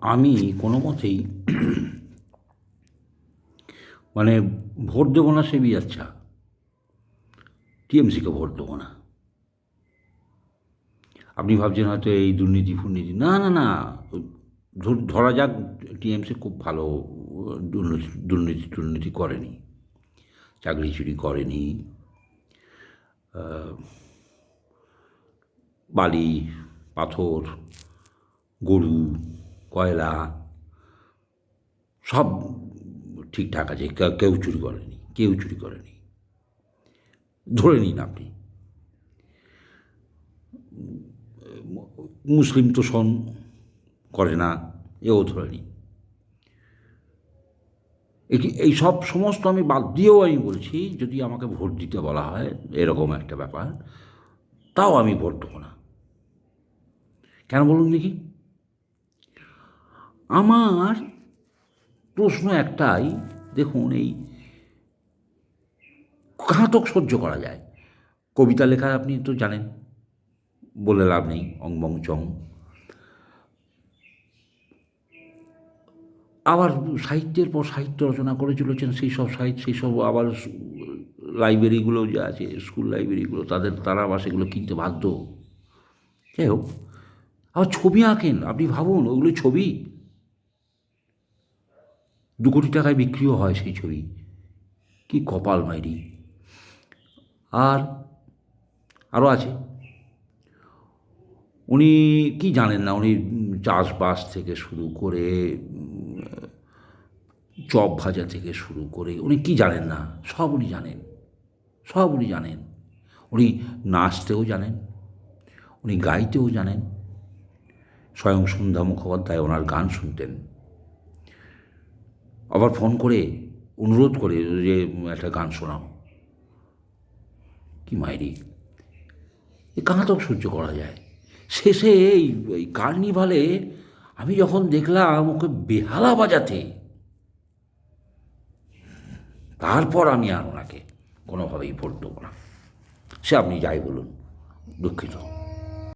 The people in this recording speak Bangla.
আমি কোনো মতেই মানে ভোট দেবো না সে আচ্ছা টিএমসিকে ভোট দেবো না। আপনি ভাবছেন হয়তো এই দুর্নীতি ফুর্নীতি। না না না। ধরা যাক টিএমসি খুব ভালো দুর্নীতি দুর্নীতি দুর্নীতি করেনি। চাকরি চুরি করেনি। বালি, পাথর, গরু কয়লা, সব ঠিকঠাক আছে কেউ চুরি করেনি, কেউ চুরি করেনি। ধরে নিন আপনি। মুসলিম তোষণ করে না, এও ধরে নিন। এই সব সমস্ত আমি বাদ দিয়েও আমি বলছি, যদি আমাকে ভোট দিতে বলা হয়, এরকম একটা ব্যাপার, তাও আমি ভোট দেবো না। কেন বলুন দেখি? আমার প্রশ্ন একটাই, দেখুন এই ঘাতক সহ্য করা যায়। কবিতা লেখা আপনি তো জানেন, বলে লাভ নেই অং বং চং। আবার সাহিত্যের পর সাহিত্য রচনা করে চলেছেন, সেই সব সাহিত্য সেই সব আবার লাইব্রেরিগুলো যে আছে, স্কুল লাইব্রেরিগুলো, তাদের তারা আবার সেগুলো কিনতে বাধ্য। যাই হোক, আবার ছবি আঁকেন, আপনি ভাবুন, ওগুলো ছবি? দু কোটি টাকায় বিক্রিও হয় সেই ছবি। কি কপাল মাইরি। আর আরও আছে। উনি কি জানেন না, উনি চাষবাস থেকে শুরু করে, চপ ভাজা থেকে শুরু করে, উনি কি জানেন না? সব উনি জানেন। সব উনি জানেন। উনি নাচতেও জানেন। উনি গাইতেও জানেন। স্বয়ং সন্ধ্যা মুখোপাধ্যায় ওনার গান শুনতেন। আবার ফোন করে অনুরোধ করে যে একটা গান শোনাও। কি মাইরি? এ কাঁতক সহ্য করা যায়। শেষে এই এই কার্নিভালে আমি যখন দেখলাম ওকে বেহালা বাজাতে, তারপর আমি আর ওনাকে কোনোভাবেই ভোট দেবো না। সে আপনি যাই বলুন, দুঃখিত।